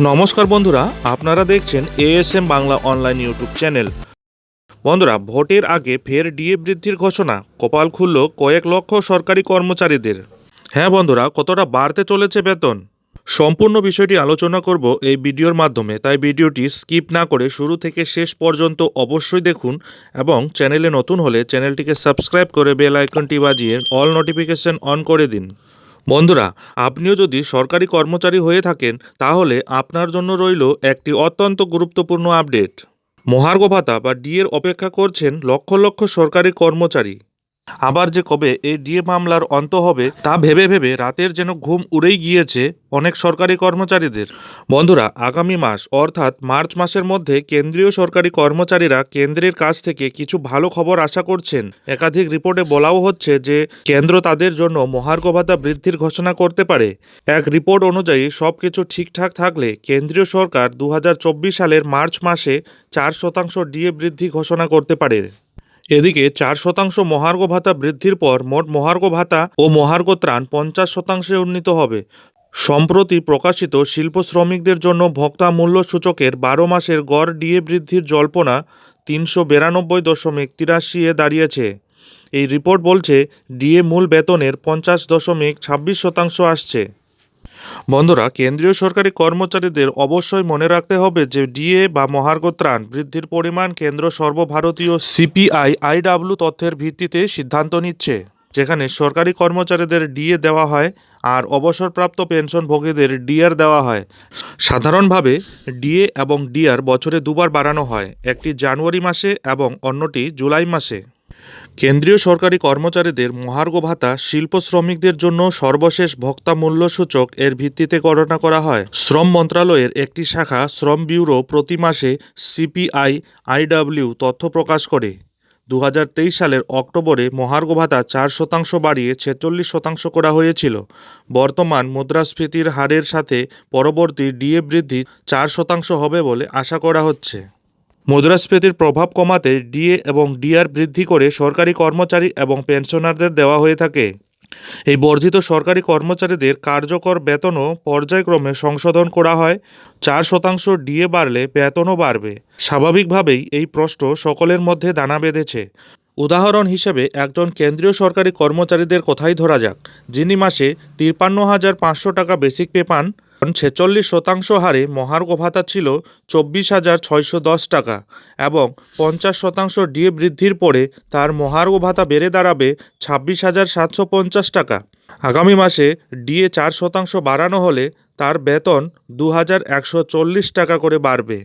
নমস্কার বন্ধুরা, আপনারা দেখছেন ASM Bangla online YouTube channel বন্ধুরা, ভোটের আগে ফের ডিএ বৃদ্ধির ঘোষণা, কপাল খুলল কয়েক লক্ষ সরকারি কর্মচারীদের। হ্যাঁ বন্ধুরা, কতটা বাড়তে চলেছে বেতন? সম্পূর্ণ বিষয়টি আলোচনা করব এই ভিডিওর মাধ্যমে, তাই ভিডিওটি স্কিপ না করে শুরু থেকে শেষ পর্যন্ত অবশ্যই দেখুন এবং চ্যানেলে নতুন হলে চ্যানেলটিকে সাবস্ক্রাইব করে বেল আইকনটি বাজিয়ে অল নোটিফিকেশন অন করে দিন। বন্ধুরা, আপনিও যদি সরকারি কর্মচারী হয়ে থাকেন, তাহলে আপনার জন্য রইল একটি অত্যন্ত গুরুত্বপূর্ণ আপডেট। মহার্ঘ ভাতা বা ডিএর অপেক্ষা করছেন লক্ষ লক্ষ সরকারি কর্মচারী। আবার যে কবে এই ডিএ মামলার অন্ত হবে, তা ভেবে ভেবে রাতের যেন ঘুম উড়েই গিয়েছে অনেক সরকারি কর্মচারীদের। বন্ধুরা, আগামী মাস, অর্থাৎ মার্চ মাসের মধ্যে কেন্দ্রীয় সরকারি কর্মচারীরা কেন্দ্রের কাছ থেকে কিছু ভালো খবর আশা করছেন। একাধিক রিপোর্টে বলাও হচ্ছে যে, কেন্দ্র তাদের জন্য মহার্ঘ ভাতা বৃদ্ধির ঘোষণা করতে পারে। এক রিপোর্ট অনুযায়ী সব কিছু ঠিকঠাক থাকলে কেন্দ্রীয় সরকার দু হাজার চব্বিশ সালের মার্চ মাসে চার শতাংশ ডিএ বৃদ্ধি ঘোষণা করতে পারে। এদিকে চার শতাংশ মহার্ঘ ভাতা বৃদ্ধির পর মোট মহার্ঘ ভাতা ও মহার্ঘ ত্রাণ পঞ্চাশ শতাংশে উন্নীত হবে। সম্প্রতি প্রকাশিত শিল্প শ্রমিকদের জন্য ভোক্তা মূল্য সূচকের বারো মাসের গড় ডিএ বৃদ্ধির জল্পনা তিনশো বিরানব্বই দশমিক তিরাশি এ দাঁড়িয়েছে। এই রিপোর্ট বলছে, ডিএ মূল বেতনের পঞ্চাশ দশমিক ছাব্বিশ শতাংশ আসছে। বন্ধুরা, কেন্দ্রীয় সরকারি কর্মচারীদের অবশ্যই মনে রাখতে হবে যে ডিএ বা মহার্ঘ ত্রাণ বৃদ্ধির পরিমাণ কেন্দ্র সর্বভারতীয় সিপিআই আইডাব্লিউ তথ্যের ভিত্তিতে সিদ্ধান্ত নিচ্ছে, যেখানে সরকারি কর্মচারীদের ডিএ দেওয়া হয় আর অবসরপ্রাপ্ত পেনশনভোগীদের ডিআর দেওয়া হয়। সাধারণভাবে ডিএ এবং ডিআর বছরে দুবার বাড়ানো হয়, একটি জানুয়ারি মাসে এবং অন্যটি জুলাই মাসে। কেন্দ্রীয় সরকারি কর্মচারীদের মহার্ঘ ভাতা শিল্প শ্রমিকদের জন্য সর্বশেষ ভোক্তা মূল্য সূচক এর ভিত্তিতে গণনা করা হয়। শ্রম মন্ত্রণালয়ের একটি শাখা শ্রম ব্যুরো প্রতি মাসে সিপিআই, আইডাব্লিউ তথ্য প্রকাশ করে। দু হাজার তেইশ সালের অক্টোবরে মহার্ঘ ভাতা চার শতাংশ বাড়িয়ে ছেচল্লিশ শতাংশ করা হয়েছিল। বর্তমান মুদ্রাস্ফীতির হারের সাথে পরবর্তী ডিএ বৃদ্ধি চার শতাংশ হবে বলে আশা করা হচ্ছে। মুদ্রাস্ফীতির প্রভাব কমাতে ডিএ এবং ডিআর বৃদ্ধি করে সরকারি কর্মচারী এবং পেনশনারদের দেওয়া হয়ে থাকে। এই বর্ধিত সরকারি কর্মচারীদের কার্যকর বেতনও পর্যায়ক্রমে সংশোধন করা হয়। চার শতাংশ ডিএ বাড়লে বেতনও বাড়বে। স্বাভাবিকভাবেই এই প্রশ্ন সকলের মধ্যে দানা বেঁধেছে। উদাহরণ হিসেবে একজন কেন্দ্রীয় সরকারি কর্মচারীদের কথাই ধরা যাক। যিনি মাসে তিপ্পান্ন হাজার পাঁচশো টাকা বেসিক পে পান ছেচল্লিশ শতাংশ হারে মহার্ঘ ভাতা ছিল চব্বিশ হাজার ছয়শো দশ টাকা এবং পঞ্চাশ শতাংশ ডিএ বৃদ্ধির পরে তার মহার্ঘ ভাতা বেড়ে দাঁড়াবে ছাব্বিশ হাজার সাতশো পঞ্চাশ টাকা। আগামী মাসে ডিএ চার শতাংশ বাড়ানো হলে তার বেতন দু হাজার একশো চল্লিশ টাকা করে বাড়বে।